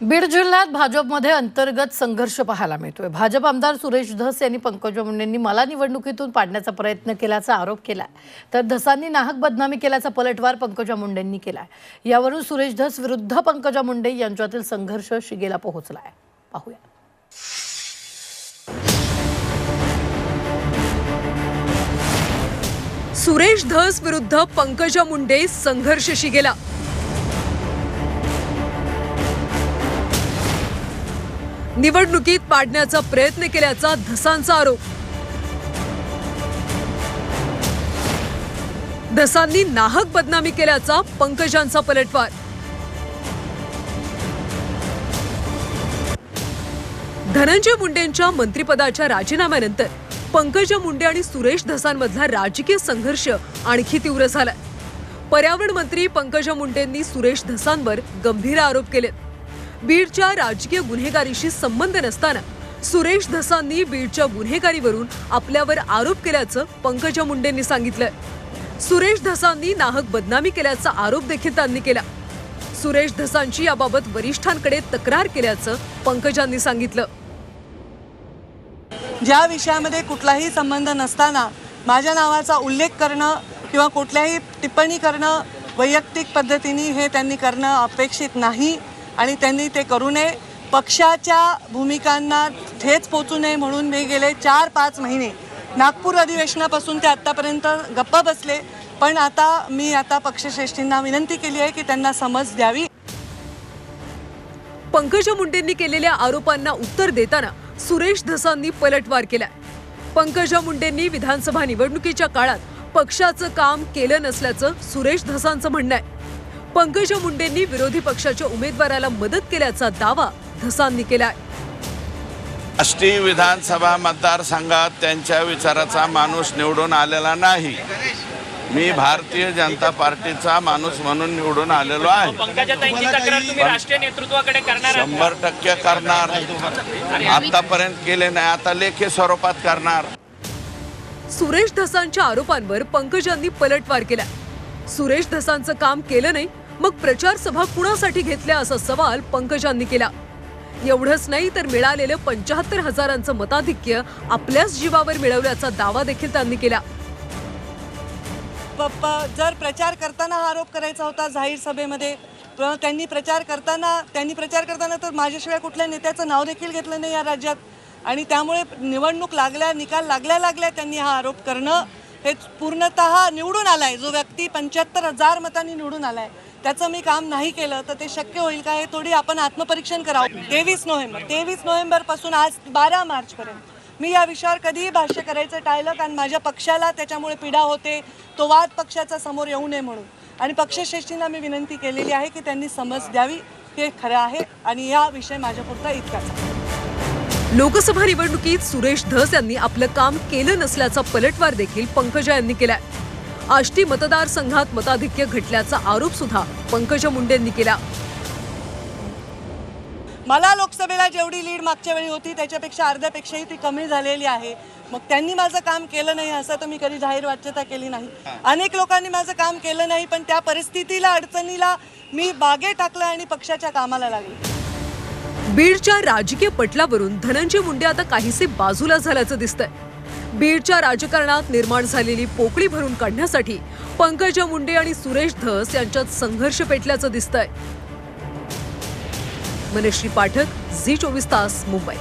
बीड जिल्ह्यात भाजपमध्ये अंतर्गत संघर्ष पाहायला मिळतोय. भाजप आमदार सुरेश धस यांनी पंकजा मुंडेंनी मला निवडणुकीतून पाडण्याचा प्रयत्न केल्याचा आरोप केलाय. तर धसांनी नाहक बदनामी केल्याचा पलटवार पंकजा मुंडेंनी केलाय. यावरून सुरेश धस विरुद्ध पंकजा मुंडे यांच्यातील संघर्ष शिगेला पोहोचलाय. पाहूया. सुरेश धस विरुद्ध पंकजा मुंडे संघर्ष शिगेला. निवडणुकीत पाडण्याचा प्रयत्न केल्याचा धसांचा आरोप. धसांनी नाहक बदनामी केल्याचा पंकजांचा पलटवार. धनंजय मुंडेंच्या मंत्रिपदाच्या राजीनाम्यानंतर पंकजा मुंडे आणि सुरेश धसांमधला राजकीय संघर्ष आणखी तीव्र झाला पर्यावरण मंत्री पंकजा मुंडेंनी सुरेश धसांवर गंभीर आरोप केलेत. बीडच्या राजकीय गुन्हेगारीशी संबंध नसताना सुरेश धसांनी बीडच्या गुन्हेगारीवरून आपल्यावर आरोप केल्याचं पंकजा मुंडेंनी सांगितलंय. सुरेश धसांनी नाहक बदनामी केल्याचा आरोप देखील त्यांनी केला. सुरेश धसांची याबाबत वरिष्ठांकडे तक्रार केल्याचं पंकजांनी सांगितलं. ज्या विषयामध्ये कुठलाही संबंध नसताना माझ्या नावाचा उल्लेख करणं किंवा कुठल्याही टिप्पणी करणं वैयक्तिक पद्धतीने हे त्यांनी करणं अपेक्षित नाही. आणि त्यांनी ते करू नये. पक्षाच्या भूमिकांना ठेच पोचू नये म्हणून मी गेले चार पाच महिने. नागपूर अधिवेशनापासून ते आत्तापर्यंत गप्प बसले. पण आता मी आता पक्षश्रेष्ठींना विनंती केली आहे की त्यांना समज द्यावी. पंकजा मुंडेंनी केलेल्या आरोपांना उत्तर देताना सुरेश धसांनी पलटवार केलाय. पंकजा मुंडेंनी विधानसभा निवडणुकीच्या काळात पक्षाचं काम केलं नसल्याचं सुरेश धसांचं म्हणणं आहे. पंकजा मुंडेंनी विरोधी पक्षाच्या उमेदवाराला मदत केल्याचा दावा धसांनी केलाय. आष्टी विधानसभा मतदारसंघात त्यांच्या विचाराचा माणूस निवडून आलेला नाही. मी भारतीय जनता पार्टीचा माणूस म्हणून निवडून आलेलो आहे. पंकजाताईंची तक्रार तुम्ही राष्ट्रीय नेतृत्वाकडे करणार आहात शंभर टक्के करणार. आतापर्यंत केले नाही आता लेखी स्वरूपात करणार. सुरेश धसांच्या आरोपांवर पंकजांनी पलटवार केलाय. सुरेश धसांचं काम केलं नाही मग प्रचार सभा कुणासाठी घेतल्या असा सवाल पंकजांनी केला. एवढंच नाही तर मिळालेलं पंचाहत्तर हजारांचं मताधिक्य आपल्याच जीवावर मिळवल्याचा दावा देखील त्यांनी केला. पप्पा जर प्रचार करताना हा आरोप करायचा होता जाहीर सभेमध्ये त्यांनी प्रचार करताना त्यांनी प्रचार करताना तर माझ्याशिवाय कुठल्या नेत्याचं नाव देखील घेतलं नाही या राज्यात. आणि त्यामुळे निवडणूक लागल्या निकाल लागल्या लागल्या त्यांनी हा आरोप करणं हे पूर्णतः निवडून आलाय. जो व्यक्ती पंच्याहत्तर हजार मतांनी निवडून आलाय. त्याचं मी काम नाही केलं तर ते शक्य होईल का हे थोडी आपण आत्मपरीक्षण करावं. तेवीस नोव्हेंबर तेवीस नोव्हेंबरपासून आज बारा मार्चपर्यंत मी या विषयावर कधीही भाष्य करायचं टाळलं कारण माझ्या पक्षाला त्याच्यामुळे पीडा होते. तो वाद पक्षाचा समोर येऊ नये म्हणून. आणि पक्षश्रेष्ठींना मी विनंती केलेली आहे की त्यांनी समज द्यावी. हे खरं आहे आणि या विषय माझ्यापुरता इतकाच आहे. लोकसभा निवडणुकीत सुरेश धस यांनी आपलं काम केलं नसल्याचा पलटवार देखील पंकजा यांनी केलाय. आष्टी मतदारसंघात मताधिक्य घटल्याचा आरोप सुद्धा पंकजा मुंडेंनी केला. मला लोकसभेला जेवढी लीड मागच्या वेळी होती त्याच्यापेक्षा अर्ध्यापेक्षाही ती कमी झालेली आहे. मग त्यांनी माझं काम केलं नाही असं तर मी कधी जाहीर वाच्यता केली नाही. अनेक लोकांनी माझं काम केलं नाही पण त्या परिस्थितीला अडचणीला मी बागे टाकलं आणि पक्षाच्या कामाला लागले. बीडच्या राजकीय पटलावरून धनंजय मुंडे आता काहीसे बाजूला झाल्याचं दिसतंय. बीडच्या राजकारणात निर्माण झालेली पोकळी भरून काढण्यासाठी पंकजा मुंडे आणि सुरेश धस यांच्यात संघर्ष पेटल्याचं दिसतंय. मनश्री पाठक झी चोवीस तास मुंबई.